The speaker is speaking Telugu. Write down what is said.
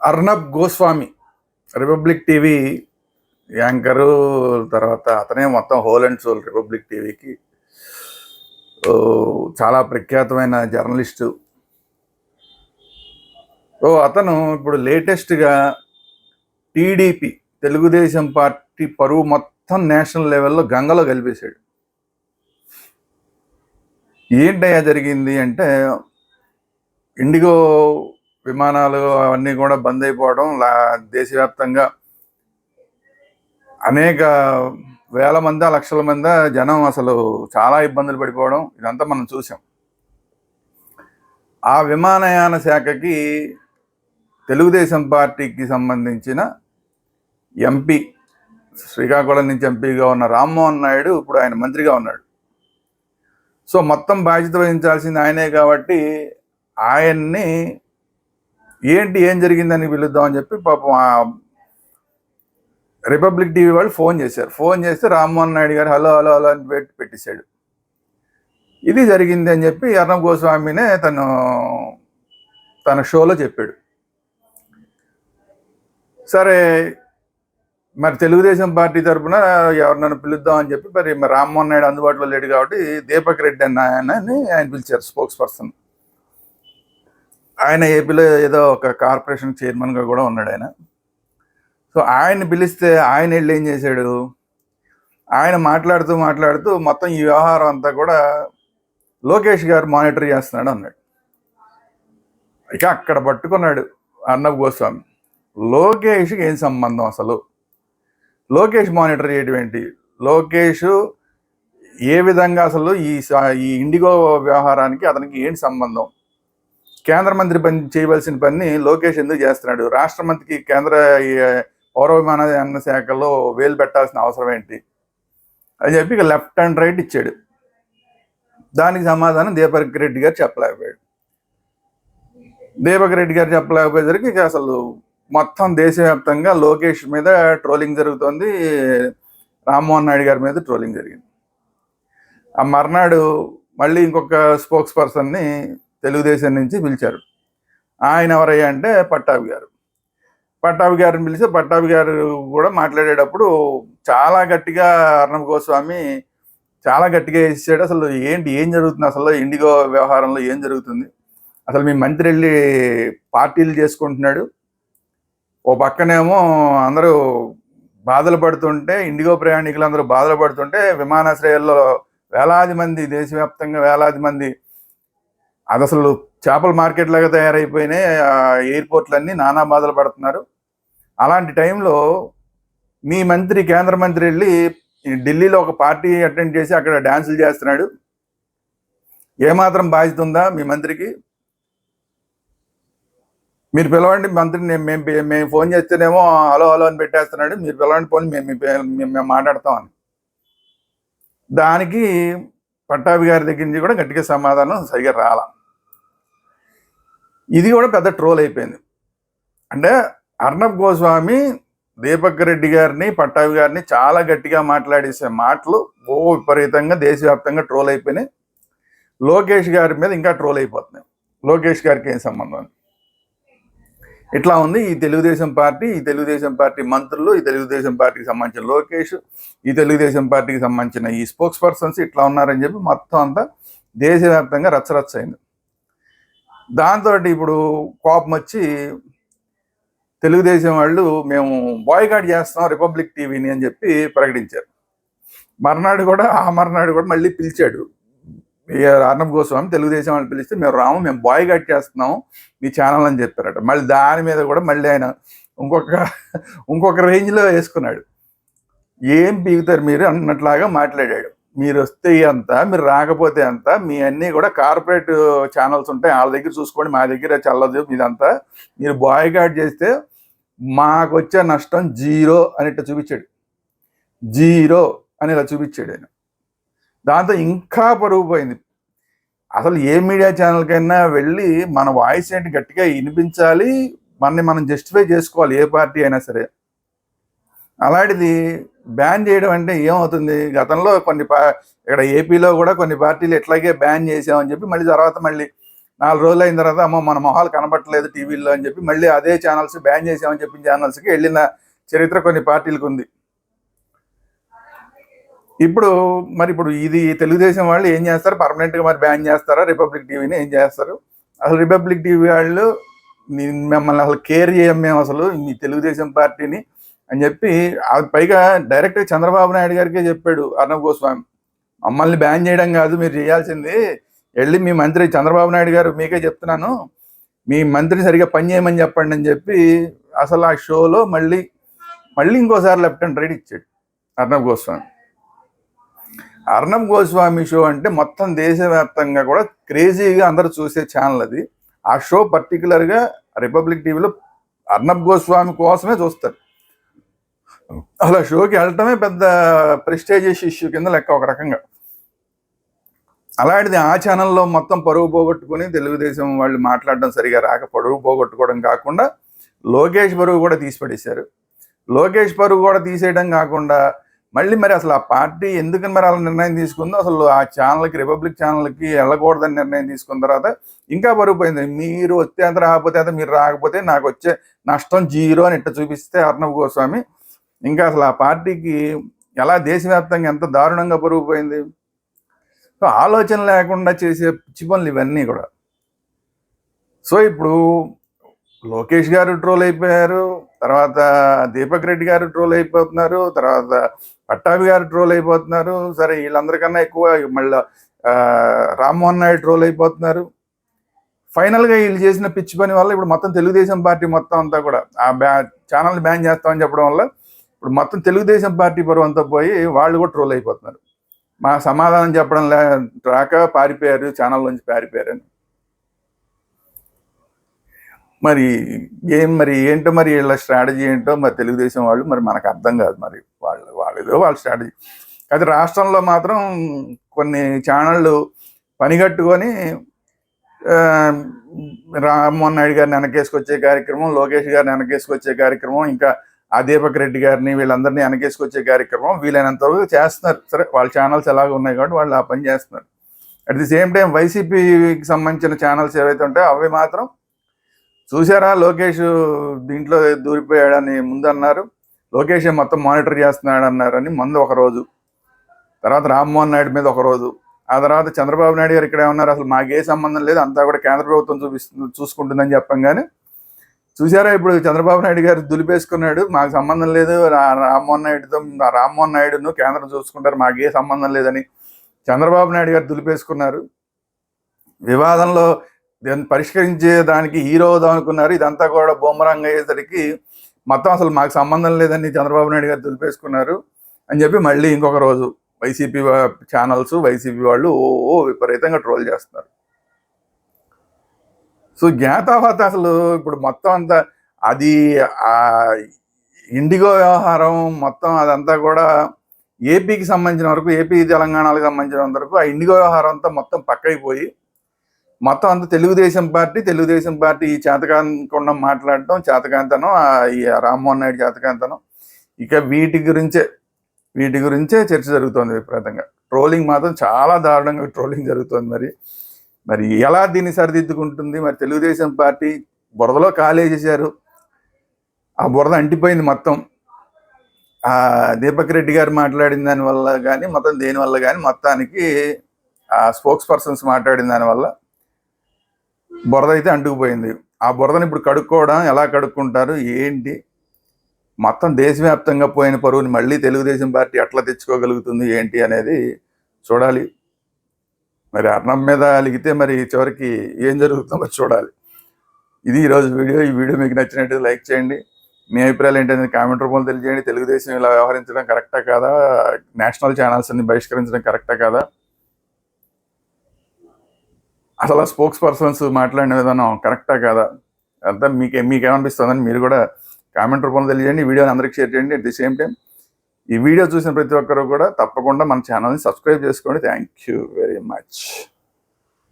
Arnab Goswami Republic TV anchor తర్వాత అతనే మొత్తం హోల్ అండ్ సోల్ రిపబ్లిక్ టీవీకి చాలా ప్రఖ్యాతమైన జర్నలిస్టు. ఓ అతను ఇప్పుడు లేటెస్ట్గా టీడీపీ తెలుగుదేశం పార్టీ పరువు మొత్తం నేషనల్ లెవెల్లో గంగలో కలిపేశాడు. ఏంటయ్యా జరిగింది అంటే ఇండిగో విమానాలు అవన్నీ కూడా బంద్ అయిపోవడం లా దేశవ్యాప్తంగా అనేక వేల మంది లక్షల మంది జనం అసలు చాలా ఇబ్బందులు పడిపోవడం ఇదంతా మనం చూసాం. ఆ విమానయాన శాఖకి తెలుగుదేశం పార్టీకి సంబంధించిన ఎంపీ శ్రీకాకుళం నుంచి ఎంపీగా ఉన్న రామ్మోహన్ నాయుడు ఇప్పుడు ఆయన మంత్రిగా ఉన్నాడు. సో మొత్తం బాధ్యత వహించాల్సింది ఆయనే కాబట్టి ఆయన్ని ఏంటి ఏం జరిగిందని పిలుద్దామని చెప్పి పాపం రిపబ్లిక్ టీవీ వాళ్ళు ఫోన్ చేశారు. ఫోన్ చేస్తే రామ్మోహన్ నాయుడు గారు హలో హలో హలో అని పెట్టి పెట్టేశాడు. ఇది జరిగింది అని చెప్పి అర్ణబ్ గోస్వామినే తను తన షోలో చెప్పాడు. సరే మరి తెలుగుదేశం పార్టీ తరపున ఎవరినైనా పిలుద్దాం అని చెప్పి మరి మరి రామ్మోహన్ నాయుడు అందుబాటులో లేడు కాబట్టి దీపక్ రెడ్డి అన్న ఆయనని ఆయన పిలిచారు స్పోక్స్ పర్సన్ ఆయన ఏపీలో ఏదో ఒక కార్పొరేషన్ చైర్మన్గా కూడా ఉన్నాడు ఆయన. సో ఆయన్ని పిలిస్తే ఆయన వెళ్ళి ఏం చేశాడు? ఆయన మాట్లాడుతూ మాట్లాడుతూ మొత్తం ఈ వ్యవహారం అంతా కూడా లోకేష్ గారు మానిటర్ చేస్తున్నాడు అన్నాడు. ఇక అక్కడ పట్టుకున్నాడు అర్ణబ్ గోస్వామి. లోకేష్కి ఏం సంబంధం అసలు? లోకేష్ మానిటర్ చేయడం ఏంటి? లోకేష్ ఏ విధంగా అసలు ఈ స- ఈ ఇండిగో వ్యవహారానికి అతనికి ఏంటి సంబంధం? కేంద్ర మంత్రి పని చేయవలసిన పని లోకేష్ ఎందుకు చేస్తున్నాడు? రాష్ట్ర మంత్రికి కేంద్ర ఈ పౌర విమానయాన శాఖలో వేలు పెట్టాల్సిన అవసరం ఏంటి? అని చెప్పి ఇక లెఫ్ట్ అండ్ రైట్ ఇచ్చాడు. దానికి సమాధానం దీపక్ రెడ్డి గారు చెప్పలేకపోయాడు. దీపక్ రెడ్డి గారు చెప్పలేకపోయేసరికి ఇక అసలు మొత్తం దేశవ్యాప్తంగా లోకేష్ మీద ట్రోలింగ్ జరుగుతోంది. రామ్మోహన్ నాయుడు గారి మీద ట్రోలింగ్ జరిగింది. ఆ మర్నాడు మళ్ళీ ఇంకొక స్పోక్స్ పర్సన్ని తెలుగుదేశం నుంచి పిలిచారు. ఆయన ఎవరయ్యా అంటే పట్టాభి గారు. పట్టాభి గారిని పిలిస్తే పట్టాభి గారు కూడా మాట్లాడేటప్పుడు చాలా గట్టిగా అర్ణబ్ గోస్వామి చాలా గట్టిగా వేసాడు అసలు ఏంటి ఏం జరుగుతుంది? అసలు ఇండిగో వ్యవహారంలో ఏం జరుగుతుంది? అసలు మీ మంత్రి వెళ్ళి పార్టీలు చేసుకుంటున్నాడు. ఓ పక్కనేమో అందరూ బాధలు పడుతుంటే ఇండిగో ప్రయాణికులు అందరూ బాధలు పడుతుంటే విమానాశ్రయాల్లో వేలాది మంది దేశవ్యాప్తంగా వేలాది మంది అది అసలు చేపల మార్కెట్ లాగా తయారైపోయినాయి. ఎయిర్పోర్ట్లన్నీ నానా బాధలు పడుతున్నారు. అలాంటి టైంలో మీ మంత్రి కేంద్ర మంత్రి వెళ్ళి ఢిల్లీలో ఒక పార్టీ అటెండ్ చేసి అక్కడ డ్యాన్సులు చేస్తున్నాడు. ఏమాత్రం బాధ్యత ఉందా మీ మంత్రికి? మీరు పిలవండి మంత్రిని మేము మేము ఫోన్ చేస్తేనేమో హలో హలో అని పెట్టేస్తున్నాడు. మీరు పిలవండి ఫోన్ మేము మేము మేము మాట్లాడతామని దానికి పట్టాభి గారి దగ్గర నుంచి కూడా గట్టిగా సమాధానం సరిగా రాలా. ఇది కూడా పెద్ద ట్రోల్ అయిపోయింది. అంటే అర్ణబ్ గోస్వామి దీపక్ రెడ్డి గారిని పట్టాభి గారిని చాలా గట్టిగా మాట్లాడేసే మాటలు ఓ విపరీతంగా దేశవ్యాప్తంగా ట్రోల్ అయిపోయినాయి. లోకేష్ గారి మీద ఇంకా ట్రోల్ అయిపోతున్నాయి. లోకేష్ గారికి ఏం సంబంధం? ఇట్లా ఉంది. ఈ తెలుగుదేశం పార్టీ ఈ తెలుగుదేశం పార్టీ మంత్రులు ఈ తెలుగుదేశం పార్టీకి సంబంధించిన లోకేష్ ఈ తెలుగుదేశం పార్టీకి సంబంధించిన ఈ స్పోక్స్ పర్సన్స్ ఇట్లా ఉన్నారని చెప్పి మొత్తం అంతా దేశవ్యాప్తంగా రచ్చరచ్చ అయింది దాంతో ఇప్పుడు కోపం వచ్చి తెలుగుదేశం వాళ్ళు మేము బాయ్కాట్ చేస్తాం రిపబ్లిక్ టీవీని అని చెప్పి ప్రకటించారు. మర్నాడు కూడా ఆ మర్నాడు కూడా మళ్ళీ పిలిచాడు. అర్ణబ్ గోస్వామి తెలుగుదేశం వాళ్ళు పిలిస్తే మేము రాము మేము బాయ్కాట్ చేస్తున్నాం మీ ఛానల్ అని చెప్పారట. మళ్ళీ దాని మీద కూడా మళ్ళీ ఆయన ఇంకొక ఇంకొక రేంజ్లో వేసుకున్నాడు. ఏం పీగుతారు మీరు అన్నట్లాగా మాట్లాడాడు. మీరు వస్తే అంత మీరు రాకపోతే అంత మీ అన్నీ కూడా కార్పొరేట్ ఛానల్స్ ఉంటాయి. వాళ్ళ దగ్గర చూసుకోండి మా దగ్గర చల్లదు మీదంతా మీరు బాయ్కాట్ చేస్తే మాకు వచ్చే నష్టం జీరో అని ఇట్లా చూపించాడు. జీరో అని ఇలా చూపించాడు ఆయన. దాంతో ఇంకా పరుగు పోయింది. అసలు ఏ మీడియా ఛానల్కైనా వెళ్ళి మన వాయిస్ ఏంటి గట్టిగా వినిపించాలి మనని మనం జస్టిఫై చేసుకోవాలి ఏ పార్టీ అయినా సరే. అలాంటిది బ్యాన్ చేయడం అంటే ఏమవుతుంది? గతంలో కొన్ని పా ఇక్కడ ఏపీలో కూడా కొన్ని పార్టీలు ఎట్లాగే బ్యాన్ చేసామని చెప్పి మళ్ళీ తర్వాత మళ్ళీ నాలుగు రోజులు అయిన తర్వాత అమ్మో మన మొహాలు కనబట్టలేదు టీవీలో అని చెప్పి మళ్ళీ అదే ఛానల్స్ బ్యాన్ చేసామని చెప్పిన ఛానల్స్కి వెళ్ళిన చరిత్ర కొన్ని పార్టీలకు ఉంది. ఇప్పుడు మరి ఇప్పుడు ఇది తెలుగుదేశం వాళ్ళు ఏం చేస్తారు? పర్మనెంట్గా మరి బ్యాన్ చేస్తారా? రిపబ్లిక్ టీవీని ఏం చేస్తారు? అసలు రిపబ్లిక్ టీవీ వాళ్ళు మిమ్మల్ని అసలు కేర్ చేయం మేము అసలు మీ తెలుగుదేశం పార్టీని అని చెప్పి పైగా డైరెక్ట్గా చంద్రబాబు నాయుడు గారికే చెప్పాడు అర్ణబ్ గోస్వామి మమ్మల్ని బ్యాన్ చేయడం కాదు మీరు చేయాల్సింది వెళ్ళి మీ మంత్రి చంద్రబాబు నాయుడు గారు మీకే చెప్తున్నాను మీ మంత్రిని సరిగా పని చేయమని చెప్పండి అని చెప్పి అసలు ఆ షోలో మళ్ళీ మళ్ళీ ఇంకోసారి లెఫ్ట్ అండ్ రైట్ ఇచ్చాడు అర్ణబ్ గోస్వామి. అర్ణబ్ గోస్వామి షో అంటే మొత్తం దేశవ్యాప్తంగా కూడా క్రేజీగా అందరూ చూసే ఛానల్ అది. ఆ షో పర్టికులర్గా రిపబ్లిక్ టీవీలో అర్ణబ్ గోస్వామి కోసమే చూస్తారు. అలా షోకి వెళ్ళటమే పెద్ద ప్రెస్టేజియస్ ఇష్యూ కింద లెక్క ఒక రకంగా. అలాంటిది ఆ ఛానల్లో మొత్తం పరువు పోగొట్టుకుని తెలుగుదేశం వాళ్ళు మాట్లాడడం సరిగా రాక పరువు పోగొట్టుకోవడం కాకుండా లోకేష్ పరువు కూడా తీసిపడేశారు లోకేష్ పరువు కూడా తీసేయడం కాకుండా మళ్ళీ మరి అసలు ఆ పార్టీ ఎందుకని మరి అలా నిర్ణయం తీసుకుందో అసలు ఆ ఛానల్కి రిపబ్లిక్ ఛానల్కి వెళ్ళకూడదని నిర్ణయం తీసుకున్న తర్వాత ఇంకా పరుగుపోయింది మీరు వస్తే అంత రాకపోతే అంత మీరు రాకపోతే నాకు వచ్చే నష్టం జీరో అని ఇట్ట చూపిస్తే అర్ణబ్ గోస్వామి ఇంకా అసలు ఆ పార్టీకి ఎలా దేశవ్యాప్తంగా ఎంత దారుణంగా పొరుగుపోయింది? సో ఆలోచన లేకుండా చేసే పిచ్చి పనులు ఇవన్నీ కూడా. సో ఇప్పుడు లోకేష్ గారు ట్రోల్ అయిపోయారు తర్వాత దీపక్ రెడ్డి గారు ట్రోల్ అయిపోతున్నారు తర్వాత పట్టాభి గారు ట్రోల్ అయిపోతున్నారు సరే వీళ్ళందరికన్నా ఎక్కువ మళ్ళీ రామ్మోహన్ నాయుడు ట్రోల్ అయిపోతున్నారు. ఫైనల్గా వీళ్ళు చేసిన పిచ్చి పని వల్ల ఇప్పుడు మొత్తం తెలుగుదేశం పార్టీ మొత్తం అంతా కూడా ఆ బ్యా ఛానల్ బ్యాన్ చేస్తామని చెప్పడం వల్ల ఇప్పుడు మొత్తం తెలుగుదేశం పార్టీ పరువు అంతా పోయి వాళ్ళు కూడా ట్రోల్ అయిపోతున్నారు. మా సమాధానం చెప్పడం లే రాక పారిపోయారు ఛానల్ నుంచి పారిపోయారు అని మరి ఏం మరి ఏంటో మరి వీళ్ళ స్ట్రాటజీ ఏంటో మరి తెలుగుదేశం వాళ్ళు మరి మనకు అర్థం కాదు మరి వాళ్ళు వాళ్ళేదో వాళ్ళ స్ట్రాటజీ అయితే రాష్ట్రంలో మాత్రం కొన్ని ఛానళ్ళు పనిగట్టుకొని రామ్మోహన్ నాయుడు గారిని వెనకేసుకొచ్చే కార్యక్రమం లోకేష్ గారిని వెనకేసుకొచ్చే కార్యక్రమం ఇంకా ఆ దీపక్ రెడ్డి గారిని వీళ్ళందరినీ వెనకేసుకొచ్చే కార్యక్రమం వీలైనంత వరకు చేస్తున్నారు. సరే వాళ్ళ ఛానల్స్ ఎలాగ ఉన్నాయి కాబట్టి వాళ్ళు ఆ పని చేస్తున్నారు. అట్ ది సేమ్ టైం వైసీపీకి సంబంధించిన ఛానల్స్ ఏవైతే ఉంటాయో అవి మాత్రం చూసారా లోకేష్ దీంట్లో దూరిపోయాడని ముందు అన్నారు లోకేష్ మొత్తం మానిటర్ చేస్తున్నాడు అన్నారని ముందు ఒక రోజు తర్వాత రామ్మోహన్ నాయుడు మీద ఒక రోజు ఆ తర్వాత చంద్రబాబు నాయుడు గారు ఇక్కడ ఏమన్నారు అసలు మాకే సంబంధం లేదు అంతా కూడా కేంద్ర ప్రభుత్వం చూపిస్తుంది చూసుకుంటుందని చెప్పంగానే చూసారా ఇప్పుడు చంద్రబాబు నాయుడు గారు దులిపేసుకున్నాడు? మాకు సంబంధం లేదు. రామ్మోహన్ నాయుడుతో రామ్మోహన్ నాయుడును కేంద్రం చూసుకుంటారు. మాకే సంబంధం లేదని చంద్రబాబు నాయుడు గారు దులిపేసుకున్నారు. వివాదంలో దాన్ని పరిష్కరించే దానికి హీరో అనుకున్నారు. ఇదంతా కూడా బొమ్మరంగ్ అయ్యేసరికి మొత్తం అసలు మాకు సంబంధం లేదని చంద్రబాబు నాయుడు గారు దులిపేసుకున్నారు అని చెప్పి మళ్ళీ ఇంకొక రోజు వైసీపీ ఛానల్స్ వైసీపీ వాళ్ళు ఓ విపరీతంగా ట్రోల్ చేస్తున్నారు. సో జ్ఞాతావాత అసలు ఇప్పుడు మొత్తం అంతా అది ఇండిగో వ్యవహారం మొత్తం అదంతా కూడా ఏపీకి సంబంధించిన వరకు ఏపీ తెలంగాణకు సంబంధించిన వరకు ఆ ఇండిగో వ్యవహారం అంతా మొత్తం పక్కైపోయి మొత్తం అంతా తెలుగుదేశం పార్టీ తెలుగుదేశం పార్టీ ఈ చేతకాకుండా మాట్లాడటం చేతకాంతనం ఈ రామ్మోహన్ నాయుడు చేతకాంతనం ఇక వీటి గురించే వీటి గురించే చర్చ జరుగుతోంది విపరీతంగా. ట్రోలింగ్ మాత్రం చాలా దారుణంగా ట్రోలింగ్ జరుగుతోంది మరి. మరి ఎలా దీన్ని సరిదిద్దుకుంటుంది? మరి తెలుగుదేశం పార్టీ బురదలో కాలేసేశారు ఆ బురద అంటిపోయింది మొత్తం. ఆ దీపక్ రెడ్డి గారు మాట్లాడిన దాని వల్ల కానీ మొత్తం దేని వల్ల కానీ మొత్తానికి ఆ స్పోక్స్ పర్సన్స్ మాట్లాడిన దాని వల్ల బురద అయితే అంటుకుపోయింది. ఆ బురదను ఇప్పుడు కడుక్కోవడం ఎలా కడుక్కుంటారు? ఏంటి? మొత్తం దేశవ్యాప్తంగా పోయిన పరువుని మళ్ళీ తెలుగుదేశం పార్టీ ఎట్లా తెచ్చుకోగలుగుతుంది ఏంటి అనేది చూడాలి. మరి అన్నం మీద అలిగితే మరి చివరికి ఏం జరుగుతుందో చూడాలి. ఇది ఈరోజు వీడియో. ఈ వీడియో మీకు నచ్చినట్టు లైక్ చేయండి. మీ అభిప్రాయాలు ఏంటనేది కామెంట్ రూపంలో తెలియజేయండి. తెలుగుదేశం ఇలా వ్యవహరించడం కరెక్టా కాదా? నేషనల్ ఛానల్స్ అన్ని బహిష్కరించడం కరెక్టా కాదా? అసలు స్పోక్స్ పర్సన్స్ మాట్లాడిన విధానం కరెక్టా కాదా? అంతా మీకు మీకేమనిపిస్తుందని మీరు కూడా కామెంట్ రూపంలో తెలియజేయండి. వీడియోని అందరికి షేర్ చేయండి. అట్ ది సేమ్ టైం ఈ వీడియో చూసిన ప్రతి ఒక్కరు కూడా తప్పకుండా మన ఛానల్ని సబ్స్క్రైబ్ చేసుకోండి. Thank you very much